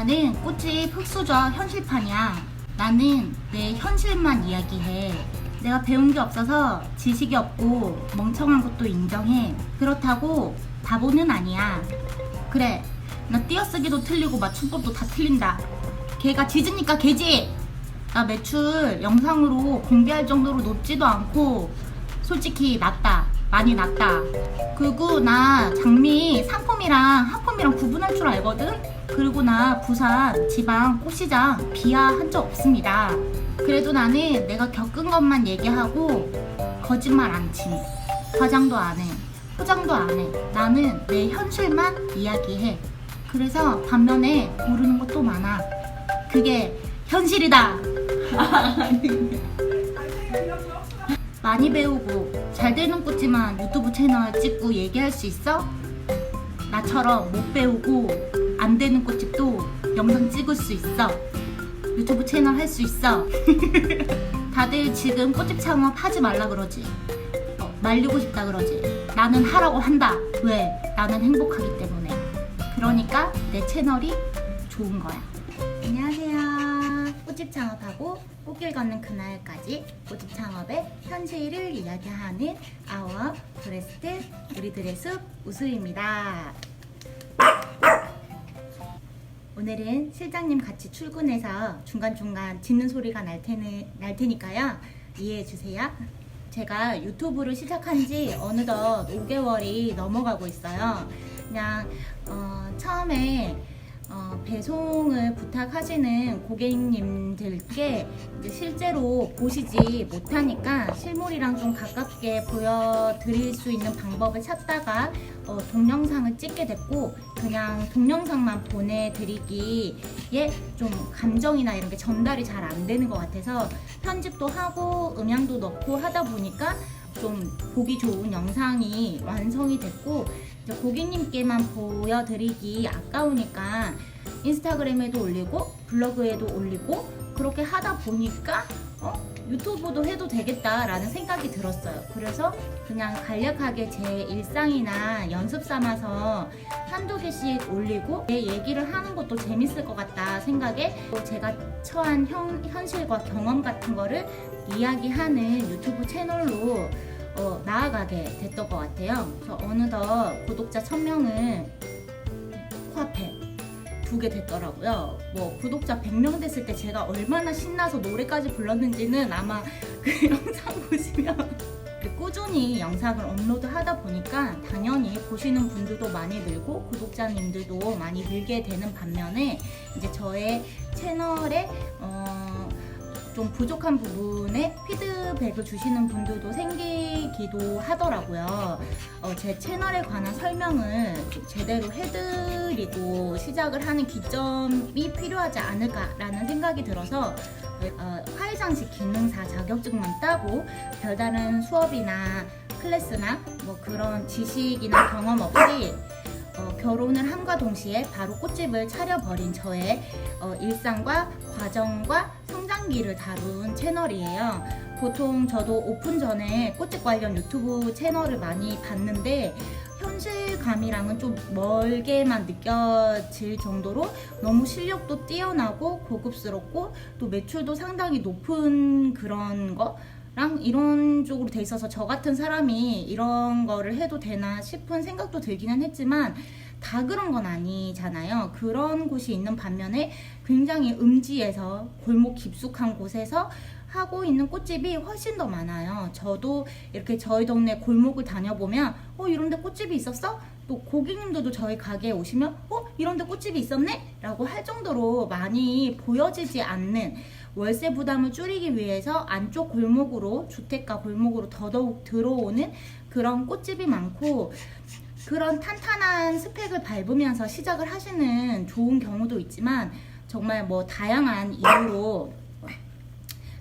나는 꽃집 흑수저 현실판이야. 나는 내 현실만 이야기해. 내가 배운 게 없어서 지식이 없고 멍청한 것도 인정해. 그렇다고 바보는 아니야. 그래, 나 띄어쓰기도 틀리고 맞춤법도 다 틀린다. 걔가 짖으니까 걔지. 나 매출 영상으로 공개할 정도로 높지도 않고 솔직히 낮다. 많이 낮다. 그리고 나 장미 상품이랑 하품이랑 구분할 줄 알거든? 그리고 나 부산 지방 꽃시장 비하 한 적 없습니다. 그래도 나는 내가 겪은 것만 얘기하고 거짓말 안 치. 화장도 안 해. 포장도 안 해. 나는 내 현실만 이야기해. 그래서 반면에 모르는 것도 많아. 그게 현실이다. 많이 배우고 잘 되는 꽃지만 유튜브 채널 찍고 얘기할 수 있어? 나처럼 못 배우고 안 되는 꽃집도 영상 찍을 수 있어. 유튜브 채널 할 수 있어. 다들 지금 꽃집 창업 하지 말라 그러지. 어, 말리고 싶다 그러지. 나는 하라고 한다. 왜? 나는 행복하기 때문에. 그러니까 내 채널이 좋은 거야. 안녕하세요. 꽃집 창업하고 꽃길 걷는 그날까지 꽃집 창업의 현실을 이야기하는 아워 브레스트 우리들의 숲 우수입니다. 오늘은 실장님 같이 출근해서 중간중간 짖는 소리가 날, 테니, 날 테니까요. 이해해 주세요. 제가 유튜브를 시작한 지 어느덧 5개월이 넘어가고 있어요. 그냥 어, 처음에 어, 배송을 부탁하시는 고객님들께 실제로 보시지 못하니까 실물이랑 좀 가깝게 보여드릴 수 있는 방법을 찾다가 어, 동영상을 찍게 됐고 그냥 동영상만 보내드리기에 좀 감정이나 이런 게 전달이 잘 안 되는 것 같아서 편집도 하고 음향도 넣고 하다 보니까 좀 보기 좋은 영상이 완성이 됐고 이제 고객님께만 보여드리기 아까우니까 인스타그램에도 올리고 블로그에도 올리고 그렇게 하다 보니까 어? 유튜브도 해도 되겠다라는 생각이 들었어요. 그래서 그냥 간략하게 제 일상이나 연습 삼아서 한두 개씩 올리고 내 얘기를 하는 것도 재밌을 것 같다 생각에 또 제가 처한 현, 현실과 경험 같은 거를 이야기하는 유튜브 채널로 어, 나아가게 됐던 것 같아요. 저 어느덧 구독자 1000명을 코앞에 두게 됐더라고요. 뭐 구독자 100명 됐을 때 제가 얼마나 신나서 노래까지 불렀는지는 아마 그 영상 보시면 꾸준히 영상을 업로드 하다 보니까 당연히 보시는 분들도 많이 늘고 구독자님들도 많이 늘게 되는 반면에 이제 저의 채널에 어, 좀 부족한 부분에 피드 백을 주시는 분들도 생기기도 하더라고요. 어, 제 채널에 관한 설명을 좀 제대로 해드리고 시작을 하는 기점이 필요하지 않을까라는 생각이 들어서 어, 화해장식 기능사 자격증만 따고 별다른 수업이나 클래스나 뭐 그런 지식이나 경험 없이 어, 결혼을 함과 동시에 바로 꽃집을 차려버린 저의 어, 일상과 과정과 성장기를 다룬 채널이에요. 보통 저도 오픈 전에 꽃집 관련 유튜브 채널을 많이 봤는데 현실감이랑은 좀 멀게만 느껴질 정도로 너무 실력도 뛰어나고 고급스럽고 또 매출도 상당히 높은 그런 거. 랑 이런 쪽으로 돼 있어서 저 같은 사람이 이런 거를 해도 되나 싶은 생각도 들기는 했지만 다 그런 건 아니잖아요. 그런 곳이 있는 반면에 굉장히 음지에서 골목 깊숙한 곳에서 하고 있는 꽃집이 훨씬 더 많아요. 저도 이렇게 저희 동네 골목을 다녀보면 어 이런데 꽃집이 있었어? 또 고객님들도 저희 가게에 오시면 어 이런데 꽃집이 있었네? 라고 할 정도로 많이 보여지지 않는 월세 부담을 줄이기 위해서 안쪽 골목으로 주택가 골목으로 더더욱 들어오는 그런 꽃집이 많고 그런 탄탄한 스펙을 밟으면서 시작을 하시는 좋은 경우도 있지만 정말 뭐 다양한 이유로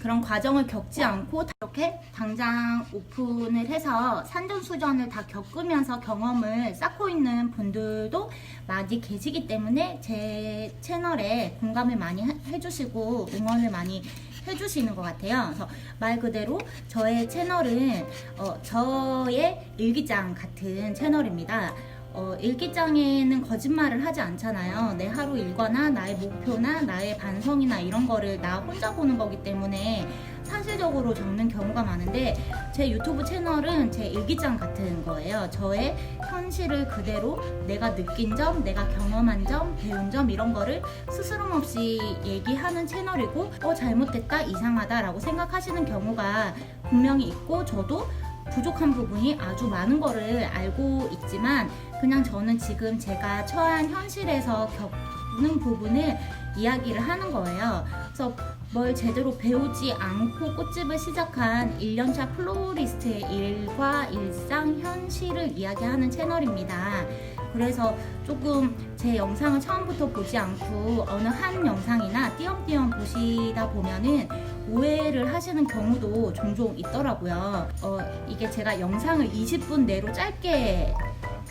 그런 과정을 겪지 않고 이렇게 당장 오픈을 해서 산전수전을 다 겪으면서 경험을 쌓고 있는 분들도 많이 계시기 때문에 제 채널에 공감을 많이 해- 해주시고 응원을 많이 해주시는 것 같아요. 그래서 말 그대로 저의 채널은 어, 저의 일기장 같은 채널입니다. 어, 일기장에는 거짓말을 하지 않잖아요. 내 하루 일과나 나의 목표나 나의 반성이나 이런 거를 나 혼자 보는 거기 때문에 사실적으로 적는 경우가 많은데 제 유튜브 채널은 제 일기장 같은 거예요. 저의 현실을 그대로 내가 느낀 점, 내가 경험한 점, 배운 점 이런 거를 스스럼 없이 얘기하는 채널이고 어 잘못됐다, 이상하다라고 생각하시는 경우가 분명히 있고 저도 부족한 부분이 아주 많은 거를 알고 있지만 그냥 저는 지금 제가 처한 현실에서 겪는 부분을 이야기를 하는 거예요. 그래서 뭘 제대로 배우지 않고 꽃집을 시작한 1년차 플로리스트의 일과 일상, 현실을 이야기하는 채널입니다. 그래서 조금 제 영상을 처음부터 보지 않고 어느 한 영상이나 띄엄띄엄 보시다 보면은 오해를 하시는 경우도 종종 있더라고요. 어, 이게 제가 영상을 20분 내로 짧게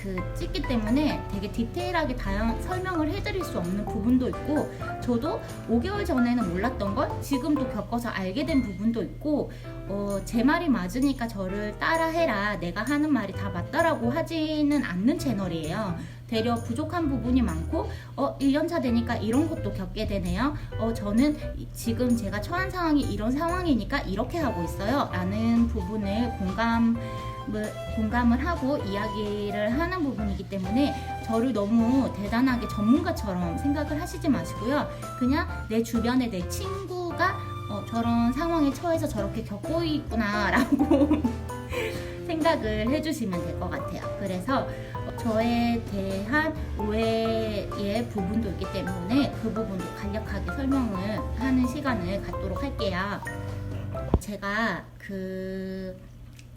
그 찍기 때문에 되게 디테일하게 다양 설명을 해드릴 수 없는 부분도 있고 저도 5개월 전에는 몰랐던 걸 지금도 겪어서 알게 된 부분도 있고 어, 제 말이 맞으니까 저를 따라해라 내가 하는 말이 다 맞다라고 하지는 않는 채널이에요. 되려 부족한 부분이 많고 어 1년차 되니까 이런 것도 겪게 되네요. 어 저는 이- 지금 제가 처한 상황이 이런 상황이니까 이렇게 하고 있어요. 라는 부분을 공감 을 공감을 하고 이야기를 하는 부분이기 때문에 저를 너무 대단하게 전문가처럼 생각을 하시지 마시고요. 그냥 내 주변에 내 친구가 어, 저런 상황에 처해서 저렇게 겪고 있구나라고 생각을 해주시면 될 것 같아요. 그래서 어, 저에 대한 오해의 부분도 있기 때문에 그 부분도 간략하게 설명을 하는 시간을 갖도록 할게요. 제가 그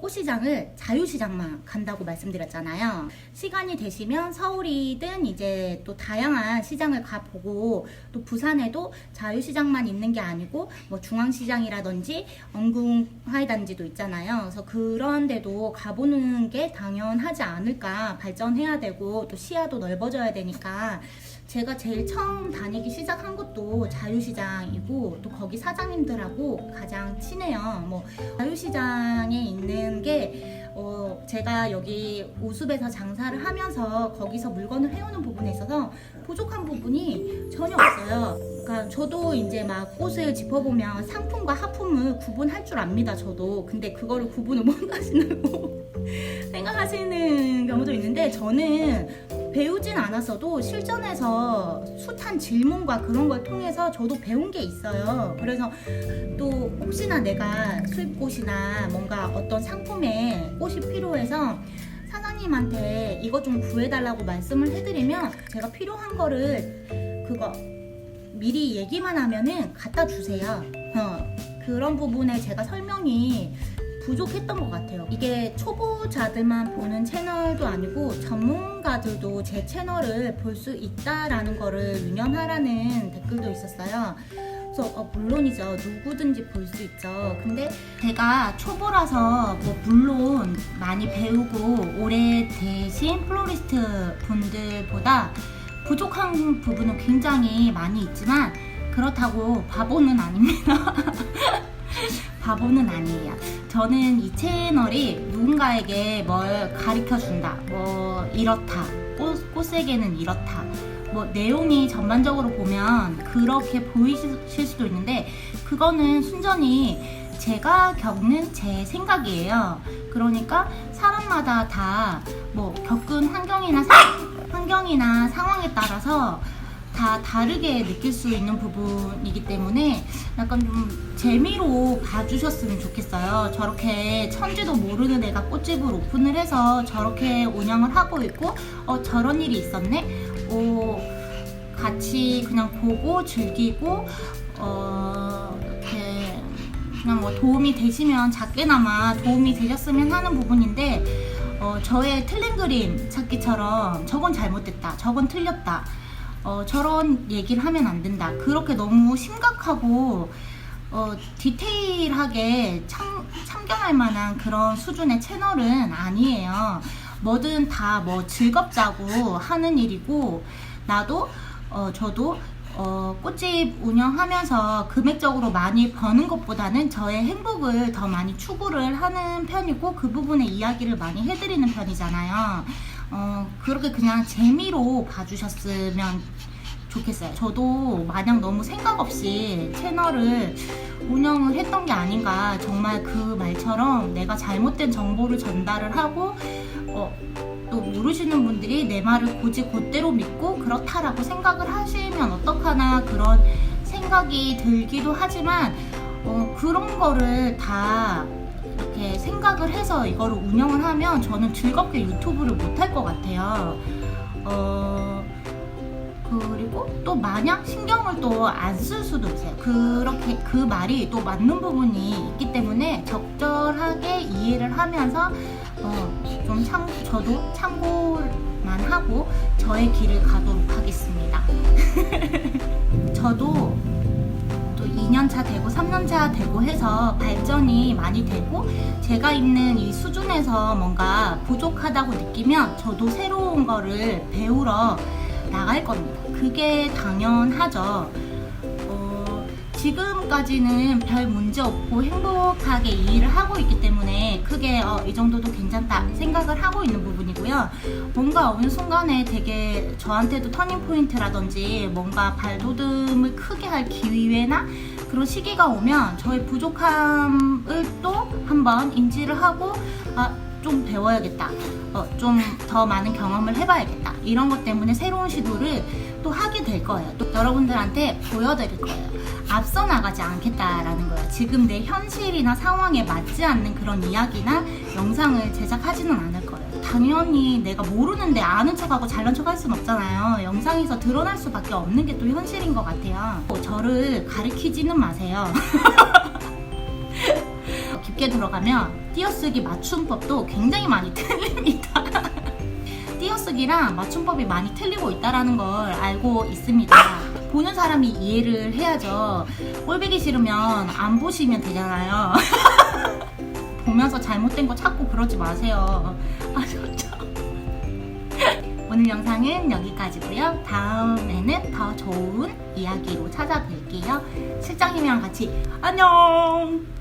꽃시장을 자유시장만 간다고 말씀드렸잖아요. 시간이 되시면 서울이든 이제 또 다양한 시장을 가보고 또 부산에도 자유시장만 있는 게 아니고 뭐 중앙시장이라든지 언궁화이단지도 있잖아요. 그래서 그런 데도 가보는 게 당연하지 않을까. 발전해야 되고 또 시야도 넓어져야 되니까 제가 제일 처음 다니기 시작한 것도 자유시장이고 또 거기 사장님들하고 가장 친해요. 뭐 자유시장에 있는 게 어, 제가 여기 우숲에서 장사를 하면서 거기서 물건을 해오는 부분에 있어서 부족한 부분이 전혀 없어요. 그러니까 저도 이제 막 꽃을 짚어보면 상품과 하품을 구분할 줄 압니다. 저도. 근데 그거를 구분을 못 하시는 생각하시는 경우도 있는데 저는 배우진 않았어도 실전에서 숱한 질문과 그런 걸 통해서 저도 배운 게 있어요. 그래서 또 혹시나 내가 수입꽃이나 뭔가 어떤 상품에 꽃이 필요해서 사장님한테 이것 좀 구해달라고 말씀을 해드리면 제가 필요한 거를 그거 미리 얘기만 하면은 갖다 주세요. 어, 그런 부분에 제가 설명이 부족했던 것 같아요. 이게 초보자들만 보는 채널도 아니고 전문가들도 제 채널을 볼 수 있다라는 거를 유념하라는 댓글도 있었어요. 어, 물론이죠. 누구든지 볼 수 있죠. 근데 제가 초보라서 뭐 물론 많이 배우고 오래 되신 플로리스트 분들보다 부족한 부분은 굉장히 많이 있지만 그렇다고 바보는 아닙니다. 바보는 아니에요. 저는 이 채널이 누군가에게 뭘 가르쳐 준다. 뭐 이렇다. 꽃, 꽃세계는 이렇다. 뭐 내용이 전반적으로 보면 그렇게 보이실 수도 있는데 그거는 순전히 제가 겪는 제 생각이에요. 그러니까 사람마다 다 뭐 겪은 환경이나 사- 환경이나 상황에 따라서 다 다르게 느낄 수 있는 부분이기 때문에 약간 좀 재미로 봐주셨으면 좋겠어요. 저렇게 천지도 모르는 애가 꽃집을 오픈을 해서 저렇게 운영을 하고 있고, 어, 저런 일이 있었네? 어, 같이 그냥 보고 즐기고, 어, 이렇게 그냥 뭐 도움이 되시면 작게나마 도움이 되셨으면 하는 부분인데, 어, 저의 틀린 그림 찾기처럼 저건 잘못됐다, 저건 틀렸다. 어, 저런 얘기를 하면 안 된다. 그렇게 너무 심각하고 어, 디테일하게 참, 참견할 만한 그런 수준의 채널은 아니에요. 뭐든 다 뭐 즐겁자고 하는 일이고 나도 어, 저도 어, 꽃집 운영하면서 금액적으로 많이 버는 것보다는 저의 행복을 더 많이 추구를 하는 편이고 그 부분에 이야기를 많이 해드리는 편이잖아요. 어, 그렇게 그냥 재미로 봐주셨으면 좋겠어요. 저도 마냥 너무 생각 없이 채널을 운영을 했던 게 아닌가. 정말 그 말처럼 내가 잘못된 정보를 전달을 하고, 어, 또 모르시는 분들이 내 말을 고지 곧대로 믿고 그렇다라고 생각을 하시면 어떡하나 그런 생각이 들기도 하지만, 어, 그런 거를 다 이렇게 생각을 해서 이거를 운영을 하면 저는 즐겁게 유튜브를 못할 것 같아요. 어, 그리고 또 마냥 신경을 또 안 쓸 수도 있어요. 그렇게 그 말이 또 맞는 부분이 있기 때문에 적절하게 이해를 하면서 어, 좀 참, 저도 참고만 하고 저의 길을 가도록 하겠습니다. 저도 또 2년차 되고 3년차 되고 해서 발전이 많이 되고 제가 있는 이 수준에서 뭔가 부족하다고 느끼면 저도 새로운 거를 배우러 나갈 겁니다. 그게 당연하죠. 어, 지금까지는 별 문제 없고 행복하게 이 일을 하고 있기 때문에 크게 어, 이 정도도 괜찮다 생각을 하고 있는 부분이고요. 뭔가 어느 순간에 되게 저한테도 터닝 포인트라든지 뭔가 발돋움을 크게 할 기회나 그런 시기가 오면 저의 부족함을 또 한번 인지를 하고 아, 좀 배워야겠다. 어, 좀 더 많은 경험을 해봐야겠다. 이런 것 때문에 새로운 시도를 또 하게 될 거예요. 또 여러분들한테 보여드릴 거예요. 앞서 나가지 않겠다라는 거예요. 지금 내 현실이나 상황에 맞지 않는 그런 이야기나 영상을 제작하지는 않을 거예요. 당연히 내가 모르는데 아는 척하고 잘난 척할 수는 없잖아요. 영상에서 드러날 수밖에 없는 게 또 현실인 것 같아요. 어, 저를 가리키지는 마세요. 깊게 들어가면 띄어쓰기 맞춤법도 굉장히 많이 틀립니다. 띄어쓰기랑 맞춤법이 많이 틀리고 있다라는 걸 알고 있습니다. 보는 사람이 이해를 해야죠. 꼴보기 싫으면 안 보시면 되잖아요. 보면서 잘못된 거 찾고 그러지 마세요. 아셨죠? 오늘 영상은 여기까지고요. 다음에는 더 좋은 이야기로 찾아뵐게요. 실장님이랑 같이 안녕!